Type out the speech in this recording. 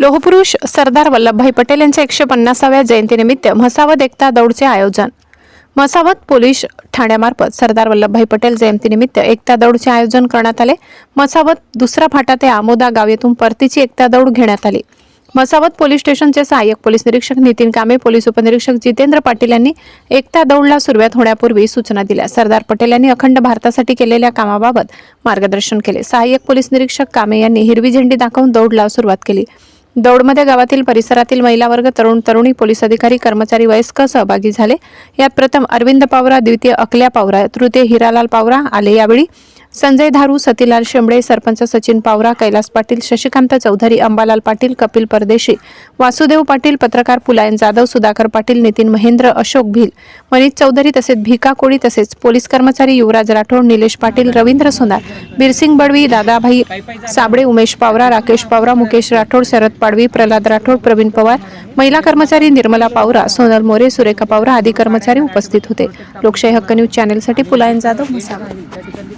लोहपुरुष सरदार वल्लभभाई पटेल यांच्या एकशे पन्नासाव्या जयंतीनिमित्त म्हसावत एकता दौडचे आयोजन. म्हसावत पोलीस ठाण्यामार्फत सरदार वल्लभभाई पटेल जयंतीनिमित्त एकता दौडचे आयोजन करण्यात आले. म्हसावत दुसरा फाटा ते आमोदा गाव येथून परतीची एकता दौड घेण्यात आली. म्हसावत पोलीस स्टेशनचे सहाय्यक पोलीस निरीक्षक नितीन कामे पोलीस उपनिरीक्षक जितेंद्र पाटील यांनी एकता दौडला सुरुवात होण्यापूर्वी सूचना दिल्या. सरदार पटेल यांनी अखंड भारतासाठी केलेल्या कामाबाबत मार्गदर्शन केले. सहाय्यक पोलीस निरीक्षक कामे यांनी हिरवी झेंडी दाखवून दौडला सुरुवात केली. दौडमध्ये गावातील परिसरातील महिला वर्ग तरुण तरुणी पोलीस अधिकारी कर्मचारी वयस्क सहभागी झाले. यात प्रथम अरविंद पावरा द्वितीय अकल्या पावरा तृतीय हिरालाल पावरा आले यावेळी. संजय धारू सतीलाल शेंबडे सरपंच सचिन पावरा कैलास पाटील शशिकांत चौधरी अंबालाल पाटील कपिल परदेशी वासुदेव पाटील पत्रकार पुलायन जाधव सुधाकर पाटील नितीन महेंद्र अशोक भिल मनीष चौधरी तसेच भिका कोळी तसेच पोलीस कर्मचारी युवराज राठोड निलेश पाटील रवींद्र सोनार बिरसिंग बडवी दादाभाई साबळे उमेश पावरा राकेश पावरा मुकेश राठोड शरद पाडवी प्रल्हाद राठोड प्रवीण पवार महिला कर्मचारी निर्मला पावरा सोनल मोरे सुरेखा पावरा आदी कर्मचारी उपस्थित होते. लोकशाही हक्क न्यूज चॅनेलसाठी पुलायन जाधव म्हसावा